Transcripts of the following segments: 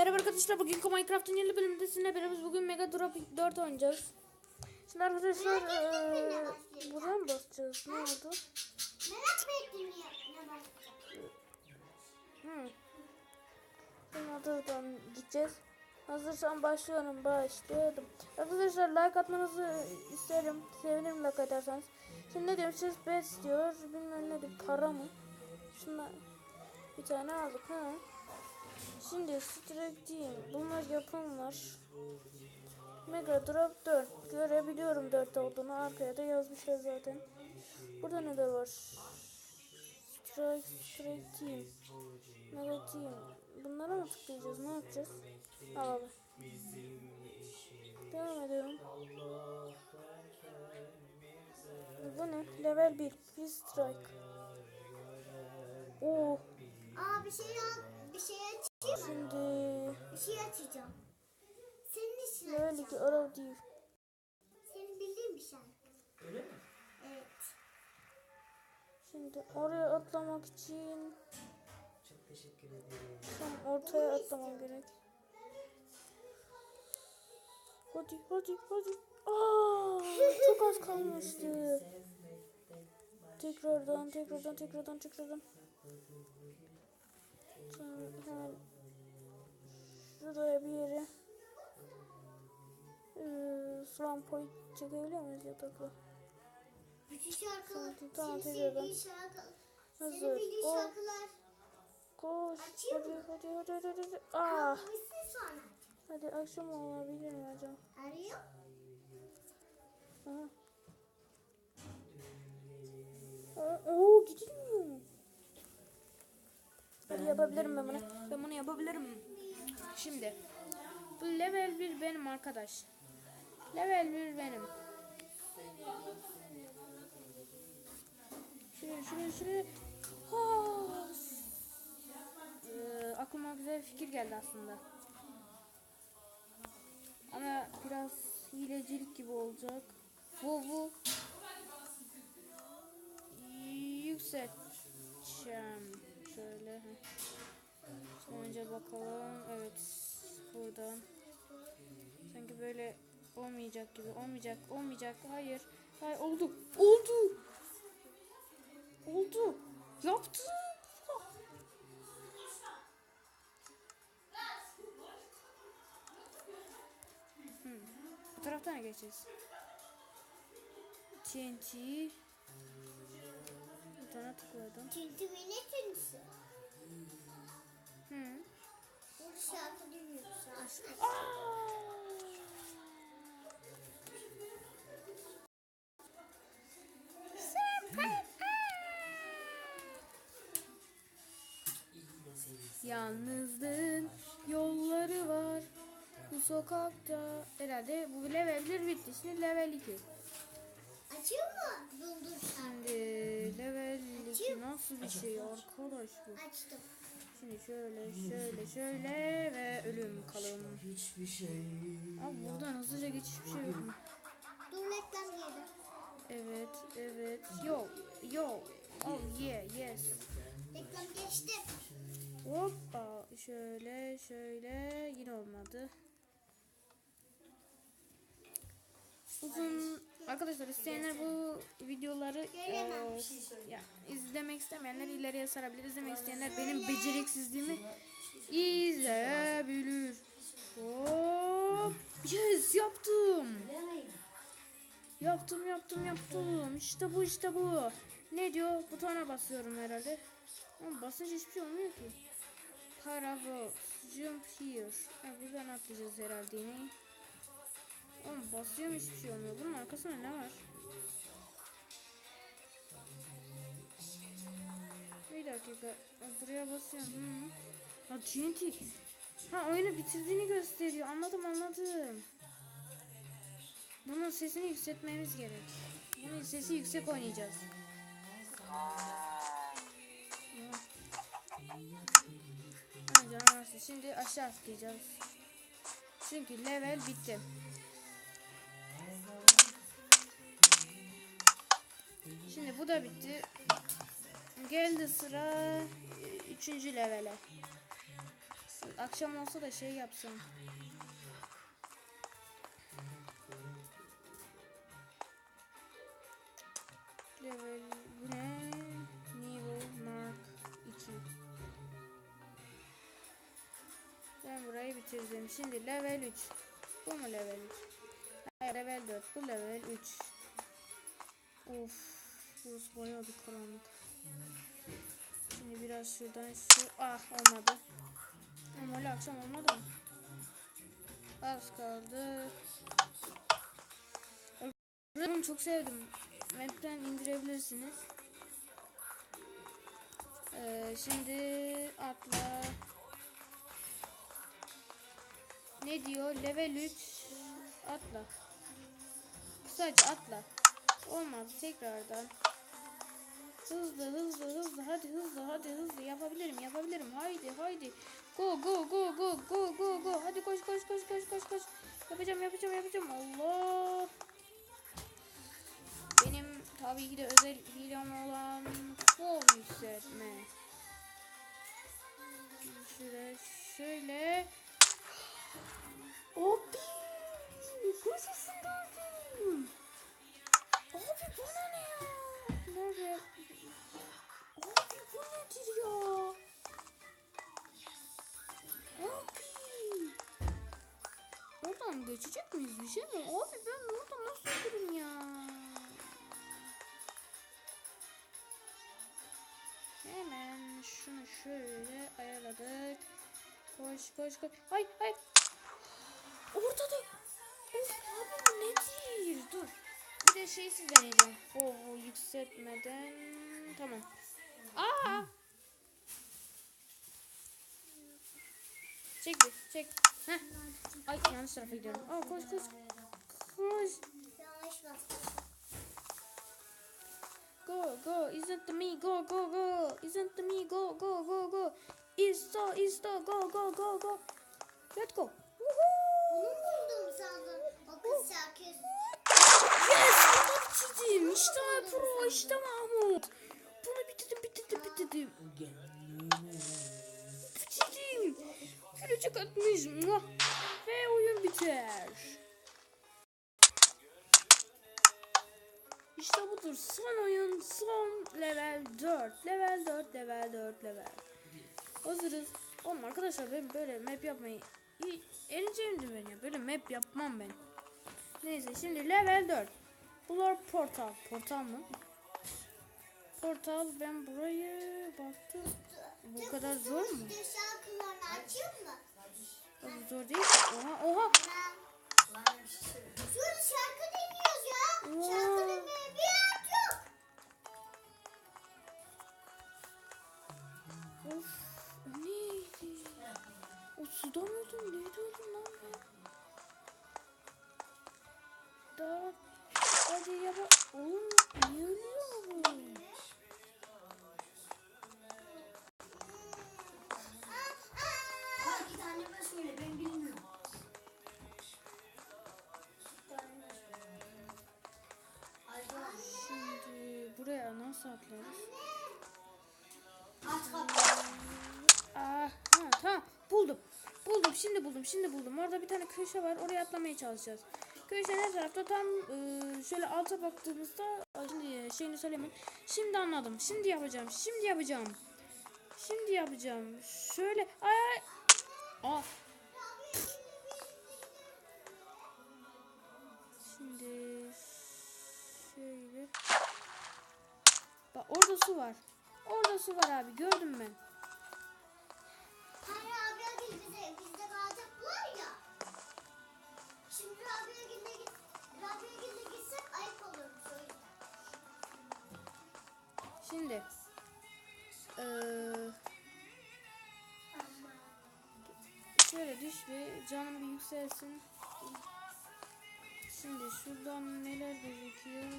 Merhaba arkadaşlar bugün Minecraft'ın yeni bölümünde sizinle beraber bugün Mega Drop 4 oynayacağız. Şimdi arkadaşlar eee buraya mı basacağız? Ne oldu? Merak ettim. Hı. Şimdi oradan gideceğiz. Hazırsan başlıyorum. Başladım. Arkadaşlar like atmanızı isterim. Sevinirim like atarsanız. Şimdi ne diyorum siz bet istiyor. Bilmem ne diyor. Para mı? Şunlar bir tane aldık ha. Şimdi strike diyeyim. Bunlar yapımlar. Mega Drop 4. Görebiliyorum 4 olduğunu. Arkaya da yazmışlar zaten. Burada ne de var? Strike, strike team. Mega team. Bunlara mı tıklayacağız? Ne yapacağız? Alalım. Devam edelim. Bu ne? Level 1. Bir strike. Oo. Aa bir şey al, bir şey açayım. Şimdi Bir şey açacağım. Senin için level 2 arav değil. Senin bildiğin bir şey. Öyle mi? Evet. Şimdi oraya atlamak için Çok teşekkür ederim. tam ortaya atlamam gerek. Hadi hadi hadi. Aa, çok az kalmıştı. Tekrardan tekrardan tekrardan tekrardan. Sonra hemen şuraya bir yere ee, slam point çekebiliyor muyuz yatakla? Bütün şarkılar, senin sevdiğin şarkı, Hazır. senin bildiğin O. şarkılar. Koş. Açayım Hadi mı? hadi hadi hadi hadi. Sonra. hadi akşam olabilir mi acaba? Arıyor. Aha. Aa, Oo gidilmiyor. Hadi yapabilirim ben bunu. Ben bunu yapabilirim. Şimdi. Bu level 1 benim arkadaş. Level 1 benim. Şuraya şuraya şuraya. Ha. Ee, aklıma güzel bir fikir geldi aslında. Ama biraz hilecilik gibi olacak. Bu. Yükselteceğim. Önce bakalım. Evet. Buradan. Sanki böyle olmayacak gibi. Olmayacak. Olmayacak. Hayır. Hayır. Oldu. Oldu. Oldu. Yaptım. Hmm. Bu taraftan geçeceğiz. TNT. Bir tane tıkladım. Çünkü beni çünkü. Hı. Bu dinliyorsun. Yalnızlığın yolları var bu sokakta. Herhalde bu level 1 bitti. Şimdi level 2. Açıyor mu? Buldur şarkı. Şimdi level 2 nasıl bir şey arkadaş bu? Açtım. Şimdi şöyle şöyle şöyle ve ölüm kalım. Hiçbir şey. Abi buradan hızlıca geçiş bir şey yok mu? Dur reklam geldi. Evet evet. Yo yo. Oh yeah yes. Reklam geçti. Hoppa şöyle şöyle yine olmadı. Uzun arkadaşlar isteyenler bu videoları e, ya, izlemek istemeyenler ileriye sarabilir. İzlemek isteyenler benim beceriksizliğimi izleyebilir. Hop. Yes yaptım. Yaptım yaptım yaptım. İşte bu işte bu. Ne diyor? Butona basıyorum herhalde. Ama basınca hiçbir şey olmuyor ki. Paragraph. Jump here. Ha, buradan atlayacağız herhalde yine. Oğlum basıyorum hiçbir şey olmuyor. Bunun arkasında ne var? Bir dakika. Buraya basıyorum. Hı. Ha TNT. Ha oyunu bitirdiğini gösteriyor. Anladım anladım. Bunun sesini yükseltmemiz gerek. Bunun sesi yüksek oynayacağız. Canım Şimdi aşağı atlayacağız. Çünkü level bitti. Şimdi bu da bitti. Geldi sıra 3. levele. akşam olsa da şey yapsam. Level bu ne? Niveau Mark 2. Ben burayı bitirdim. Şimdi level 3. Bu mu level 3? Hayır level 4. Bu level 3. Of. Burası bayağı bir karanlık. Şimdi biraz şuradan şu. Ah olmadı. Ama öyle akşam olmadı mı? Az kaldı. Bunu çok sevdim. Map'ten indirebilirsiniz. Ee, şimdi atla. Ne diyor? Level 3 atla. Kısaca atla. Olmadı tekrardan. Hızlı hızlı hızlı hadi hızlı hadi hızlı yapabilirim yapabilirim haydi haydi. Go go go go go go go hadi koş koş koş koş koş koş. Yapacağım yapacağım yapacağım Allah. Benim tabii ki de özel hilem olan fol yükseltme. Şöyle şöyle. Abi. Koşasın şey mi? Abi ben oradan nasıl giderim ya? Hemen şunu şöyle ayarladık. Koş koş koş. Ay ay. Orada da. Of abi bu nedir? Dur. Bir de şeysiz deneyeceğim. Oo yükseltmeden. Tamam. Aa. Çek bir çek. Heh. Ay yanlış tarafa gidiyorum. Aa koş koş. Koş. Go go isn't me go go go isn't me go go go go is so is so go go go go let's go! Bunu buldum sandım. O kız şarkısı. yes bitirdim işte pro işte Mahmut bunu bitirdim bitirdim bitirdim bitirdim gülücük atmış ve oyun biter İşte budur son oyun son level 4 level 4 level 4 level Hazırız. Oğlum arkadaşlar ben böyle map yapmayı eğleneceğim ben ya. Böyle map yapmam ben. Neyse şimdi level 4. Bunlar portal. Portal mı? Portal ben burayı baktım. Bu kadar zor mu? Şarkılarını açayım mı? Bu zor değil. Oha oha. Şurada şarkı dinliyoruz ya. Wow. Nasıl atlarız? Ha, tamam buldum. Buldum şimdi buldum şimdi buldum. Orada bir tane köşe var oraya atlamaya çalışacağız. Köşe ne tarafta tam e, şöyle alta baktığımızda şimdi şeyini söylemeyin. Şimdi anladım. Şimdi yapacağım. Şimdi yapacağım. Şimdi yapacağım. Şöyle ay ay. Aa. Şimdi şöyle. Bak orada su var. Orada su var abi gördüm ben. Hani Rabia Gül bize, bizde kalacaklar ya. Şimdi Rabia Gül'e git, Rabia Gül'e gitsek ayıp olurmuş o yüzden. Şimdi eee şöyle düş bir canım bir yükselsin. Şimdi şuradan neler gözüküyor?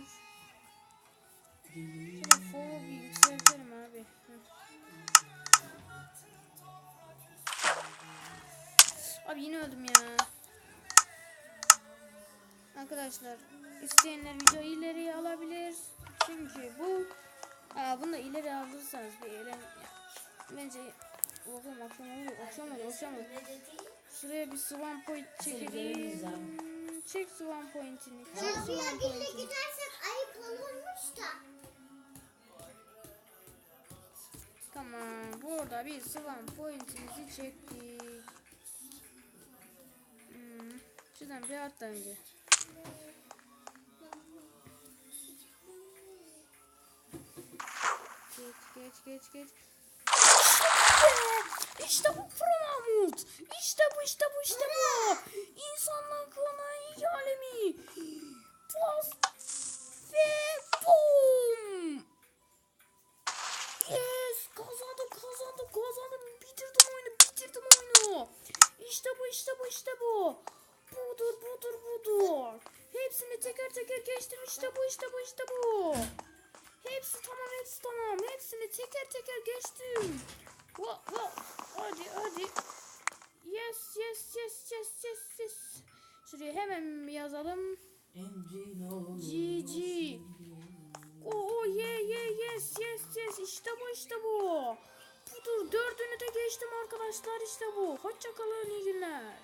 Şöyle foru bir yükseltelim abi. Heh. Abi yine öldüm ya. Arkadaşlar isteyenler videoyu ileriye alabilir. Çünkü bu Aa, bunu da ileri alırsanız bir eğlen... ya, Bence Bakalım akşam oldu. Akşam oldu. Akşam? Şuraya bir swan point çekelim. Çek swan pointini. Çek swan pointini. Tamam. Burada bir swan pointimizi çektik. Hmm. Şuradan bir at önce. Geç geç geç geç. İşte bu Pramut. İşte bu işte bu işte bu. İnsanlık ona iyi alemi. Teker geçtim. Va, va. Hadi hadi. Yes yes yes yes yes yes. Şuraya hemen yazalım. GG. Oo ye ye yes yes yes işte bu işte bu. Budur dördünü de geçtim arkadaşlar işte bu. Hoşçakalın iyi günler.